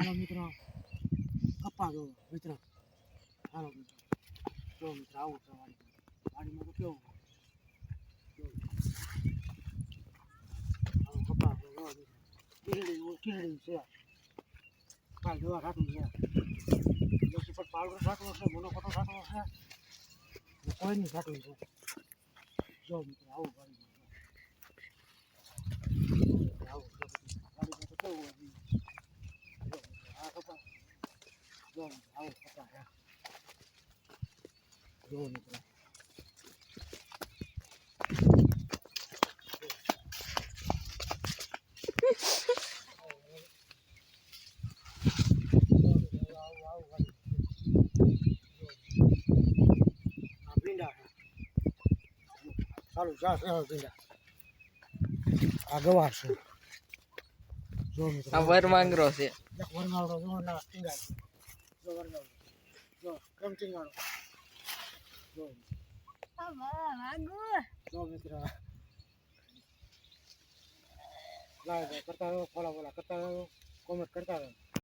હાલો મિત્રો કપા જો મિત્રો હાલો મિત્રો જો મિત્રો આવું છે વાડી વાડીમાં તો કેવું જો. આવો કપા જો કીરડી કીરડી છે કાલ જોવા ખાતું છે દસ પર પાવડર ખાતું છે મોનો ફોટો ખાતો છે કોઈ નહીં ખાતું છે જો મિત્રો આવું વાડીમાં જો. આવું છે બધું. વાડીમાં તો કેવું હોય જો મિત્રો, આ કપા જો આવું છે જો મિત્રો વાડી. આ ભીંડા છે ભીંડા આ ગવાર છે જો મિત્રો આ વર માંગરો છે એક વરનાવડો જો ના ટીંગાય છે જો વરનાવડો જો કેમ ટીંગાડો જો જો મિત્ર લાવ કરતા ફોલા ફોલા